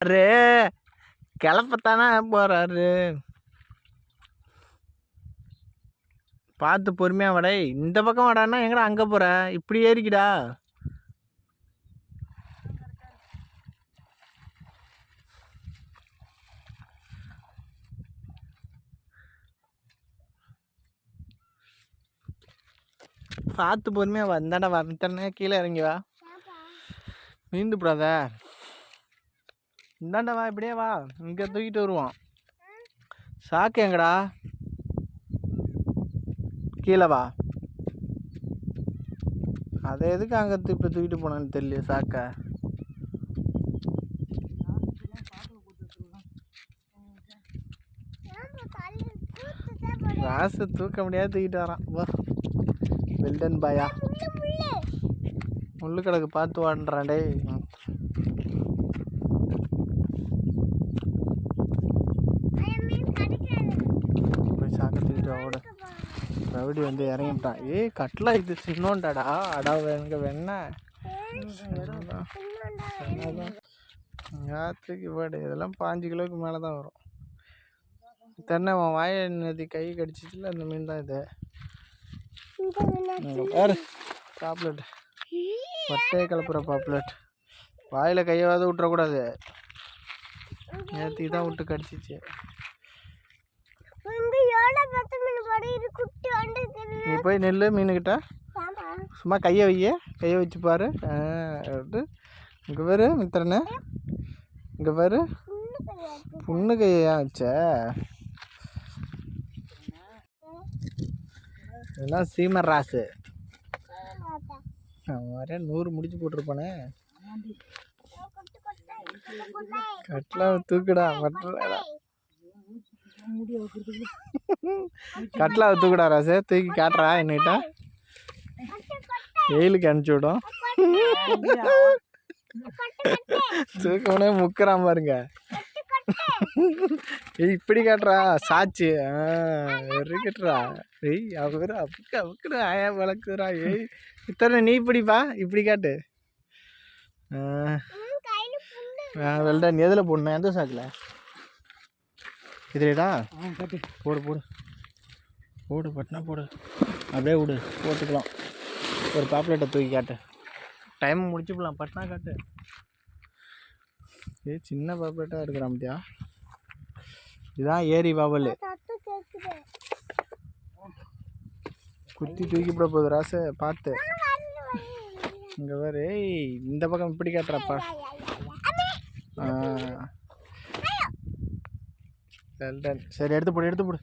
Array கிளப்பத்தானே போறாரு. பார்த்து பொறுமையா வாடே இந்த பக்கம் வாடான்னா எங்கடா அங்கே போற? இப்படி ஏறிக்கிடா. பார்த்து பொறுமையா வா இந்தாண்டா வரத்தனே கீழே இறங்கி வா. மீந்து விடாத இந்தாண்டா வா இப்படியே வா. இங்கே தூக்கிட்டு வருவோம். சாக்கு எங்கடா? கீழே வா. அதை எதுக்கு அங்கே இப்போ தூக்கிட்டு போனான்னு தெரியல சாக்கை. ராசு தூக்க முடியாது தூக்கிட்டு வரான். வா. வெல்டன் பாயா முள்ளு கிழக்கு பார்த்து வாடுறான் டேய். போய் சாக்கை தூக்கிட்டு ஓட ரவுடி வந்து இறங்கிட்டான். ஏய் கட்லா இது? சின்னோண்டாடா அடா எங்க வெண்ண? யாத்துக்கு பாடு. இதெல்லாம் பாஞ்சு கிலோவுக்கு மேலே தான் வரும். தென்னை உன் வாயை நதி கை கடிச்சிச்சுல அந்த மீன் தான் இது பாரு. பாப்புலெட். பட்டையை கலப்புற பாப்புலெட். வாயில் கையாவது விட்டுறக்கூடாது நேற்றுக்கு தான் விட்டு கடிச்சிச்சு. நீ போய் நெல் மீனுக்கிட்ட. சும்மா கையை வைய கையை வச்சு பாரு. இங்கே பாரு மித்திரனே. இங்கே பாரு. புண்ணு கையா வச்ச இதெல்லாம் சீமர் ராசு. வர நூறு முடிச்சு போட்டிருப்பானே. கட்லாம் தூக்குடா மட்டடா கட்லாவை தூக்குடா ராசு தூக்கி காட்டுறா என்னகிட்ட? வெயிலுக்கு அனுப்பிச்சி விடும். தூக்கம்னே முக்குறான் பாருங்க. ஏய் இப்படி காட்டுறா சாட்சி இருக்கட்டுறா ஏய் அவரு அப்புக்கு அப்புக்கு ஆயா வளர்க்குறா ஏய் இத்தனை நீ இப்படிப்பா? இப்படி காட்டு. வெல்டன் எதில் போடணும் எந்த சாக்கில்? இதுலடா? போடு போடு. போடு பட்டினா போடு. அப்படியே விடு போட்டுக்கலாம். ஒரு பாப்புலேட்டை தூக்கி காட்டு. டைம் முடிச்சுக்கலாம் பட்டினா காட்டு. ஏய் சின்ன பாப்புலேட்டாக இருக்கிறான் பார்த்தியா இதுதான் ஏரி பாபல். குத்தி தூக்கி போட போகுது ராசு. பார்த்து. இங்கே பாரு. ஏய் இந்த பக்கம் இப்படி காட்டுறாப்பா லண்டன் சரி எடுத்து போடு எடுத்து போடு.